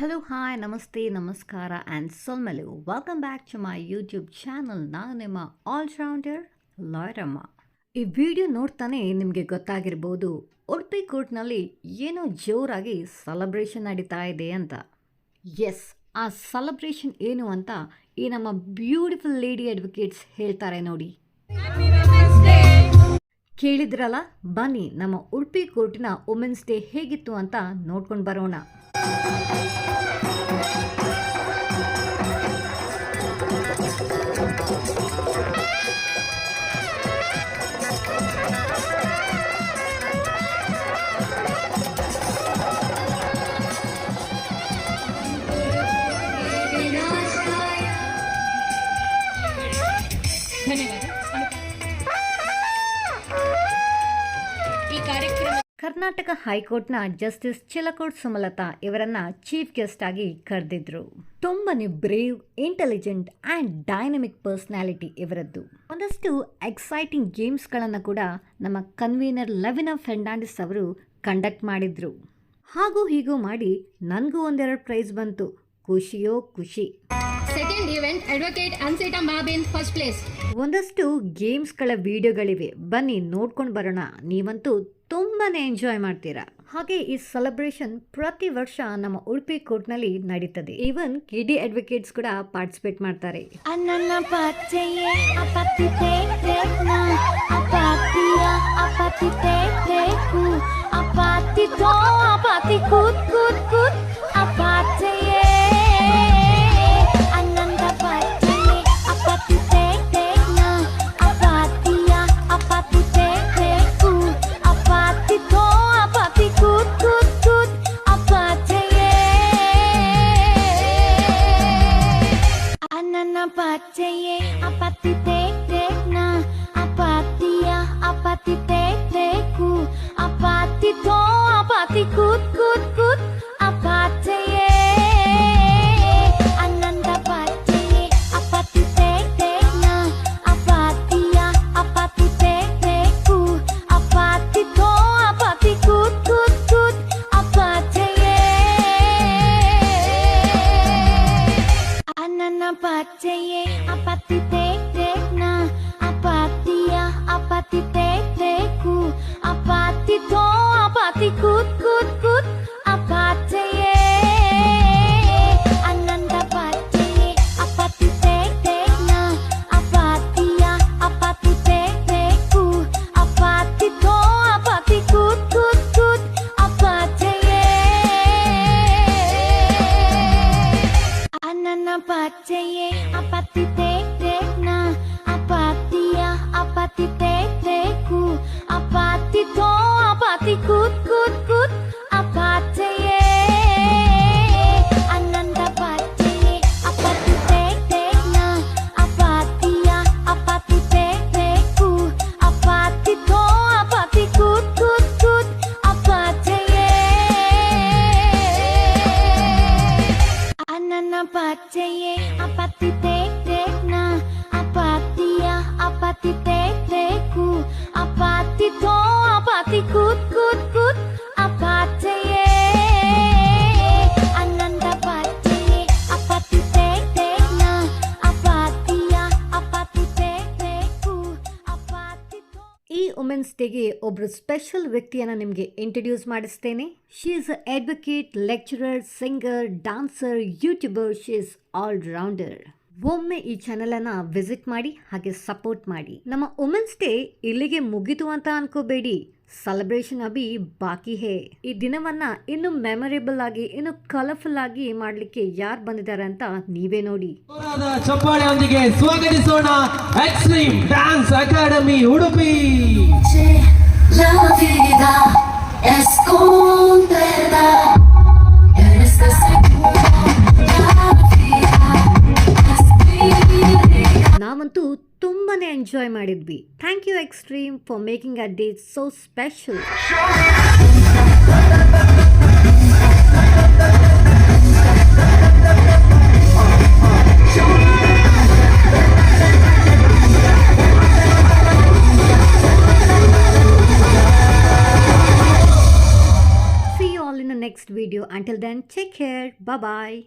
Hello hi ನಮಸ್ತೆ ನಮಸ್ಕಾರ and ಸೊಲ್ಮೆಲು welcome back to my YouTube channel ನಾನು ನಿಮ್ಮ ಆಲ್ರೌಂಡರ್ ಲಾಯರಮ್ಮ ಈ ವಿಡಿಯೋ ನೋಡ್ತಾನೆ ನಿಮಗೆ ಗೊತ್ತಾಗಿರ್ಬೋದು. ಉಡುಪಿ ಕೋರ್ಟ್ನಲ್ಲಿ ಏನೋ ಜೋರಾಗಿ ಸೆಲೆಬ್ರೇಷನ್ ನಡೀತಾ ಇದೆ ಅಂತ. ಎಸ್ ಆ ಸೆಲೆಬ್ರೇಷನ್ ಏನು ಅಂತ ಈ ನಮ್ಮ ಬ್ಯೂಟಿಫುಲ್ ಲೇಡಿ ಅಡ್ವೊಕೇಟ್ಸ್ ಹೇಳ್ತಾರೆ ನೋಡಿ. ಕೇಳಿದ್ರಲ್ಲ? ಬನ್ನಿ ನಮ್ಮ ಉಡುಪಿ ಕೋರ್ಟಿನ ವುಮೆನ್ಸ್ ಡೇ ಹೇಗಿತ್ತು ಅಂತ ನೋಡ್ಕೊಂಡು ಬರೋಣ. धन्यवाद ಕರ್ನಾಟಕ ಹೈಕೋರ್ಟ್ನ ಜಸ್ಟಿಸ್ ಚಿಲಕೋಟ್ ಸುಮಲತಾ ಇವರನ್ನ ಚೀಫ್ ಗೆಸ್ಟ್ ಆಗಿ ಕರೆದಿದ್ರು. ತುಂಬನೇ brave intelligent and dynamic personality ಇವರದ್ದು. ಒಂದಷ್ಟು ಎಕ್ಸೈಟಿಂಗ್ ಗೇಮ್ಸ್ಗಳನ್ನು ಕೂಡ ನಮ್ಮ ಕನ್ವೀನರ್ ಲವಿನ ಫೆರ್ನಾಂಡಿಸ್ ಅವರು ಕಂಡಕ್ಟ್ ಮಾಡಿದ್ರು. ಹಾಗೂ ಹೀಗೂ ಮಾಡಿ ನನಗೂ ಒಂದೆರಡು ಪ್ರೈಸ್ ಬಂತು. ಖುಷಿಯೋ ಖುಷಿ. Second event advocate Ancita Mabin first place ಒಂದಷ್ಟು ಗೇಮ್ಸ್ಗಳ ವಿಡಿಯೋಗಳಿವೆ ಬನ್ನಿ ನೋಡ್ಕೊಂಡು ಬರೋಣ. ನೀವಂತೂ ತುಂಬಾನೇ ಎಂಜಾಯ್ ಮಾಡ್ತೀರಾ. ಹಾಗೆ ಈ ಸೆಲೆಬ್ರೇಷನ್ ಪ್ರತಿ ವರ್ಷ ನಮ್ಮ ಉಡುಪಿ ಕೋರ್ಟ್ನಲ್ಲಿ ನಡೀತದೆ. ಈವನ್ ಕಿಡಿ ಅಡ್ವೊಕೇಟ್ಸ್ ಕೂಡ ಪಾರ್ಟಿಸಿಪೇಟ್ ಮಾಡ್ತಾರೆ. Anana Apateye, apatitek tekna Apatia, apatitek teku Apatito, apatikut kut kut Apateye day. Women's ಡೇಗೆ ಒಬ್ರು ಸ್ಪೆಷಲ್ ವ್ಯಕ್ತಿಯನ್ನ ನಿಮಗೆ introduce ಮಾಡಿಸ್ತೇನೆ. She is advocate lecturer singer dancer YouTuber she is all rounder ಒಮ್ಮೆ ಈ ಚಾನೆಲ್ ಅನ್ನ ವಿಸಿಟ್ ಮಾಡಿ, ಹಾಗೆ ಸಪೋರ್ಟ್ ಮಾಡಿ. ನಮ್ಮ ವುಮೆನ್ಸ್ ಡೇ ಇಲ್ಲಿಗೆ ಮುಗಿತು ಅಂತ ಅನ್ಕೋಬೇಡಿ. ಸೆಲೆಬ್ರೇಷನ್ ಅಭಿ ಬಾಕಿ ಹೇ. ಈ ದಿನವನ್ನ ಇನ್ನು ಮೆಮೊರೇಬಲ್ ಆಗಿ, ಇನ್ನು ಕಲರ್ಫುಲ್ ಆಗಿ ಮಾಡ್ಲಿಕ್ಕೆ ಯಾರು ಬಂದಿದ್ದಾರೆ ಅಂತ ನೀವೇ ನೋಡಿ. ಚಪ್ಪಾಳೆಯೊಂದಿಗೆ ಸ್ವಾಗತಿಸೋಣ ಎಕ್ಸ್ಟ್ರೀಮ್ ಡ್ಯಾನ್ಸ್ ಅಕಾಡೆಮಿ ಉಡುಪಿ ನಾವಂತೂ ತುಂಬಾನೇ ಎಂಜಾಯ್ ಮಾಡಿದ್ವಿ. Thank you extreme for making a day so special video. Until then, take care. Bye bye.